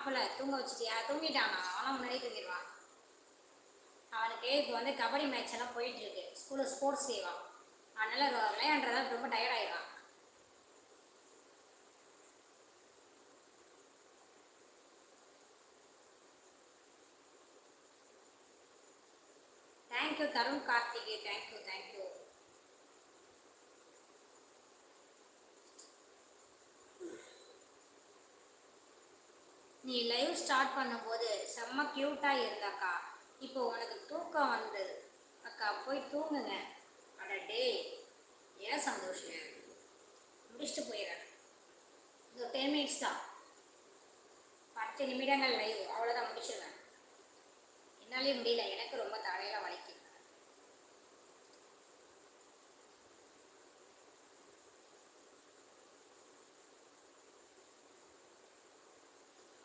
அப்பல தூங்க வச்சுட்டியா? தூங்கிட்டானா? அவனா முன்னாடியே தூங்கிடுவான் அவனுக்கு இப்போ வந்து கபடி மேட்ச் எல்லாம் போயிட்டு இருக்கு. ஸ்கூலில் ஸ்போர்ட்ஸ் செய்வான் அதனால ரொ- ரொம்ப டயர்ட் ஆயிடுவான் தேங்க்யூ தருண் கார்த்திகே. தேங்க்யூ தேங்க்யூ நீ லைவ் ஸ்டார்ட் பண்ணும்போது செம்ம க்யூட்டாக இருந்தாக்கா இப்போ உனக்கு தூக்கம் வந்து அக்கா போய் தூங்குங்க. அட டேய் ஏன் சந்தோஷம் முடிச்சுட்டு போயிடுறேன். இது டென் மினிட்ஸ் தான். பத்து நிமிடங்கள் லைவ் அவ்வளோதான் முடிச்சிடுவேன் என்னாலே முடியல. எனக்கு ரொம்ப தலையில் வலிக்குது.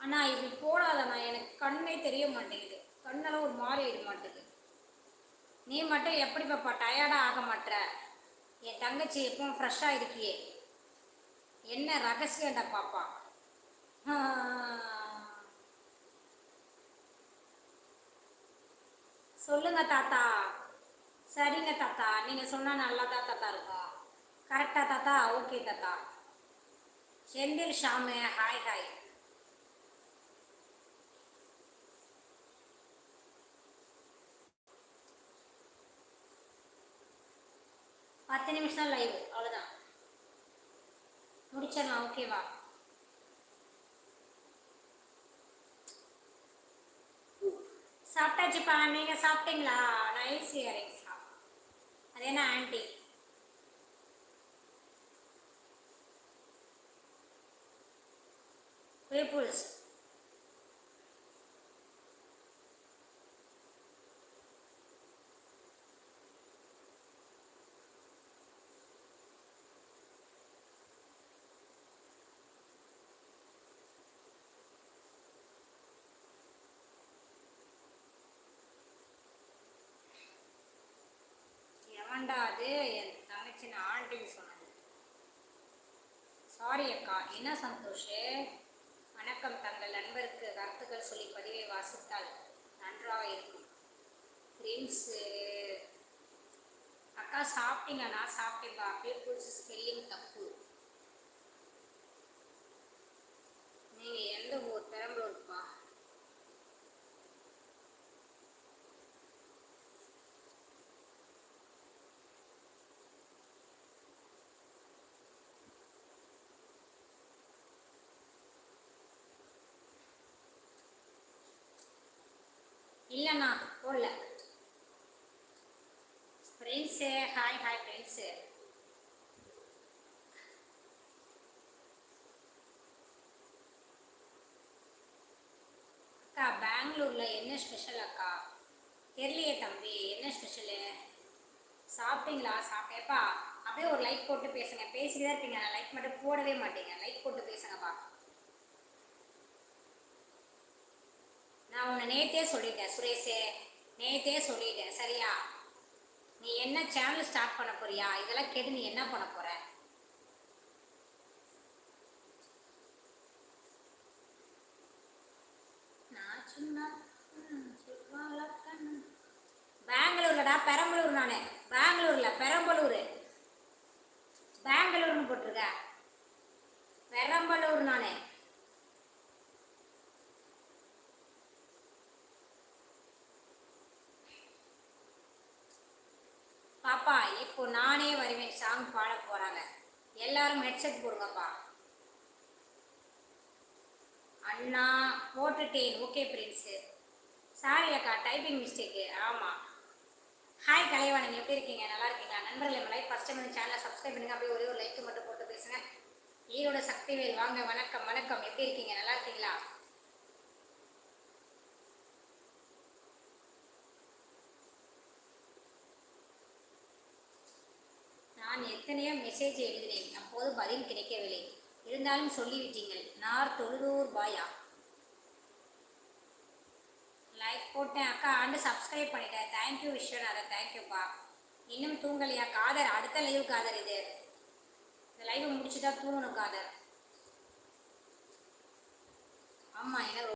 அண்ணா இப்படி போடாதண்ணா. எனக்கு கண்ணே தெரிய மாட்டேங்குது. கண்ணெல்லாம் ஒரு மாறி ஆயிட மாட்டேங்குது நீ மட்டும் எப்படி பாப்பா டயர்டாக ஆக மாட்டுற என் தங்கச்சி எப்பவும் ஃப்ரெஷ்ஷாக இருக்கியே. என்ன ரகசியம்டா பாப்பா. சொல்லுங்க தாத்தா. சரிங்க தாத்தா. நீங்கள் சொன்னால் நல்லா தான் தாத்தா இருக்கும். கரெக்டாக தாத்தா? ஓகே தாத்தா. செந்தில் ஷாமு ஹாய் ஹாய் பத்து நிமிஷம் தான் லைவ் அவ்வளோதான் முடிச்சிடலாம் ஓகேவா சாப்பிட்டாச்சுப்பா நீங்கள் சாப்பிட்டீங்களா? நைஸ் இயரிங்ஸா அது என்ன ஆன்ட்டி பீப்புள்ஸ் எவன்டா அது என் தங்கச்சி நான் ஆண்டின்னு சொன்னது சாரி அக்கா என்ன சந்தோஷ்? வணக்கம் தங்கள் நண்பருக்கு கருத்துக்கள் சொல்லி பதிவை வாசித்தால் நன்றாக இருக்கும். ஃப்ரெண்ட்ஸு அக்கா சாப்பிட்டீங்கன்னா நான் அப்படியே புதுசு ஸ்பெல்லிங் தப்பு. இல்லைண்ணா போடல. ஃப்ரெண்ட்ஸு ஹாய் ஹாய் ஃப்ரெண்ட்ஸு அக்கா பெங்களூரில் என்ன ஸ்பெஷல் அக்கா? தெரியலையே தம்பி என்ன ஸ்பெஷலு சாப்பிட்டீங்களா? சாப்பிட்டேப்பா அப்படியே ஒரு லைக் போட்டு பேசுங்க. பேசிட்டு தான் இருப்பீங்க. நான் லைக் மட்டும் போடவே மாட்டேங்க. லைக் போட்டு பேசுங்கப்பா. நான் உன்னை நேத்தே சொல்லிட்டேன் சுரேஷே. நேத்தே சொல்லிட்டேன் சரியா? நீ என்ன சேனல் ஸ்டார்ட் பண்ண போறியா? இதெல்லாம் கேட்டு நீ என்ன பண்ண போற? நான் சும்மா பெங்களூர்லடா பெரம்பலூர் நானு. பெங்களூர்ல பெரம்பலூர். பெங்களூர்னு போட்டிருக்க. பெரம்பலூர் நானு. அப்பா இப்போ நானே வருவேன். சாங் பாட போறாங்க. எல்லாரும் ஹெட்செட் போடுங்கப்பா. அண்ணா போட்டுட்டேன். ஓகே பிரின்ஸு சாரி அக்கா டைப்பிங் மிஸ்டேக்கு ஆமாம் ஹாய் கலைவாணன் எப்படி இருக்கீங்க? நல்லா இருக்கீங்களா? நண்பர்களே நம்ம லைக் ஃபஸ்ட் டைம் இந்த சேனலை சப்ஸ்கிரைப் பண்ணுங்க. அப்படியே ஒரே ஒரு லைக் மட்டும் போட்டு பேசுங்க. ஈரோட சக்திவேல் வாங்க. வணக்கம் வணக்கம். எப்படி இருக்கீங்க? நல்லா இருக்கீங்களா நான் எத்தனையோ மெசேஜ் எழுதினேன் அப்போது பதில் கிடைக்கவில்லை. இருந்தாலும் சொல்லிவிட்டீங்கள் நார் தொழுதூர் பாயா. லைக் போட்டேன். அக்கா ஆண்டு சப்ஸ்கிரைப் பண்ணிட்டேன் தேங்க்யூ விஸ்வநாதன் தேங்க்யூப்பா இன்னும் தூங்கலையா? காதர் அடுத்த லைவ் காதர் இது. இந்த லைவ் முடிச்சுட்டா தூங்கணும் காதர். ஆமாம் எனக்கு